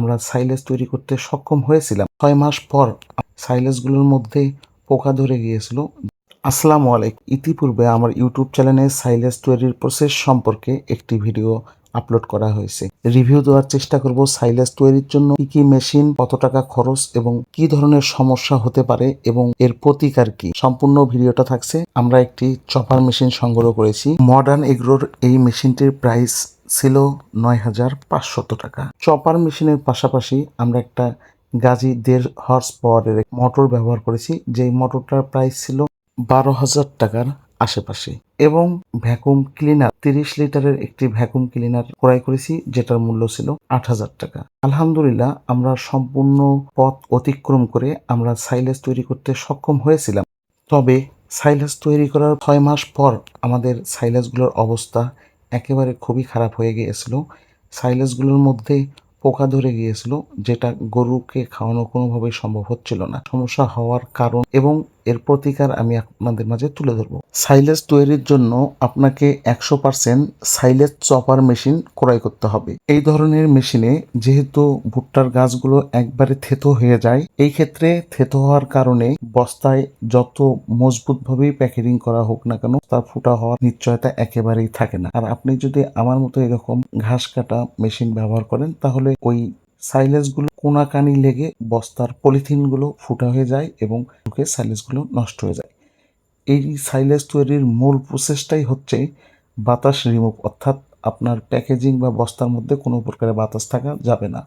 আমরা সাইলেজ তৈরি করতে সক্ষম হয়েছিলাম। ছয় মাস পর সাইলেজগুলোর মধ্যে পোকা ধরে গিয়েছিল। আসসালামু আলাইকুম। ইতিপূর্বে আমার ইউটিউব চ্যানেলে সাইলেজ তৈরির প্রসেস সম্পর্কে একটি ভিডিও আপলোড করা হয়েছে। রিভিউ দেওয়ার চেষ্টা করব সাইলেজ তৈরির জন্য কি কি মেশিন কত টাকা খরচ এবং কি ধরনের সমস্যা হতে পারে এবং এর প্রতিকার কি। সম্পূর্ণ ভিডিওটা থাকছে। আমরা একটি চপার মেশিন সংগ্রহ করেছি। মডার্ন এগ্রোর এই মেশিনটির প্রাইস ছিল নয় হাজার পাঁচশত টাকা। চপার মেশিনের পাশাপাশি আমরা একটা গাজী দেড় হর্স পাওয়ারের মোটর ব্যবহার করেছি, যেই মোটরটার প্রাইস ছিল বারো হাজার টাকার আশেপাশে। এবং ভ্যাকুম ক্লিনার, তিরিশ লিটারের একটি ভ্যাকুম ক্লিনার ক্রয় করেছি, যেটার মূল্য ছিল আট হাজার টাকা। আলহামদুলিল্লাহ, আমরা সম্পূর্ণ পথ অতিক্রম করে আমরা সাইলেজ তৈরি করতে সক্ষম হয়েছিলাম। তবে সাইলেজ তৈরি করার ছয় মাস পর আমাদের সাইলেজগুলোর অবস্থা একেবারে খুবই খারাপ হয়ে গিয়েছিল। সাইলেসগুলোর মধ্যে পোকা ধরে গিয়েছিল, যেটা গরুকে খাওয়ানো কোনোভাবেই সম্ভব হচ্ছিল না। সমস্যা হওয়ার কারণ এবং এর প্রতিকার আমি আপনাদের মাঝে তুলে ধরবো। সাইলেজ তৈরির জন্য আপনাকে একশো পার্সেন্ট সাইলেজ চপার মেশিন ক্রয় করতে হবে। এই ধরনের মেশিনে যেহেতু ভুট্টার গাছগুলো একবারে থেতো হয়ে যায়, এই ক্ষেত্রে থেতো হওয়ার কারণে বস্তায় যত মজবুতভাবেই প্যাকেটিং করা হোক না কেন তার ফুটা হওয়ার নিশ্চয়তা একেবারেই থাকে না। আর আপনি যদি আমার মতো এরকম ঘাস কাটা মেশিন ব্যবহার করেন, তাহলে ওই সাইলেজগুলো কোনাকানি লেগে বস্তার পলিথিনগুলো ফুটা হয়ে যায় এবং ঢুকে সাইলেজগুলো নষ্ট হয়ে যায়। এই সাইলেস তৈরির মূল প্রসেসটাই হচ্ছে বাতাস রিমুভ অর্থাৎ আপনার প্যাকেজিং বা বস্তার মধ্যে কোনো প্রকারের বাতাস থাকা যাবে না।